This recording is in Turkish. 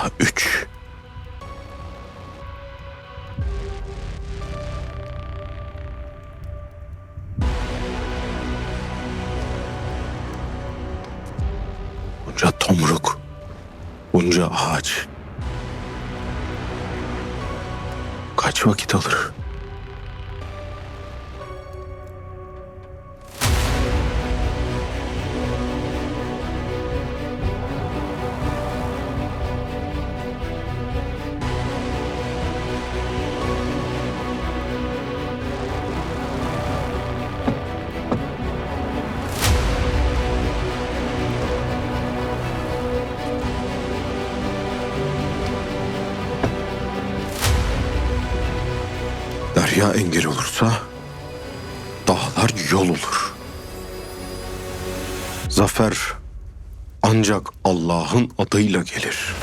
daha. Bunca tomruk, bunca ağaç. Kaç vakit alır? Derya engel olursa dağlar yol olur. Zafer ancak Allah'ın adıyla gelir.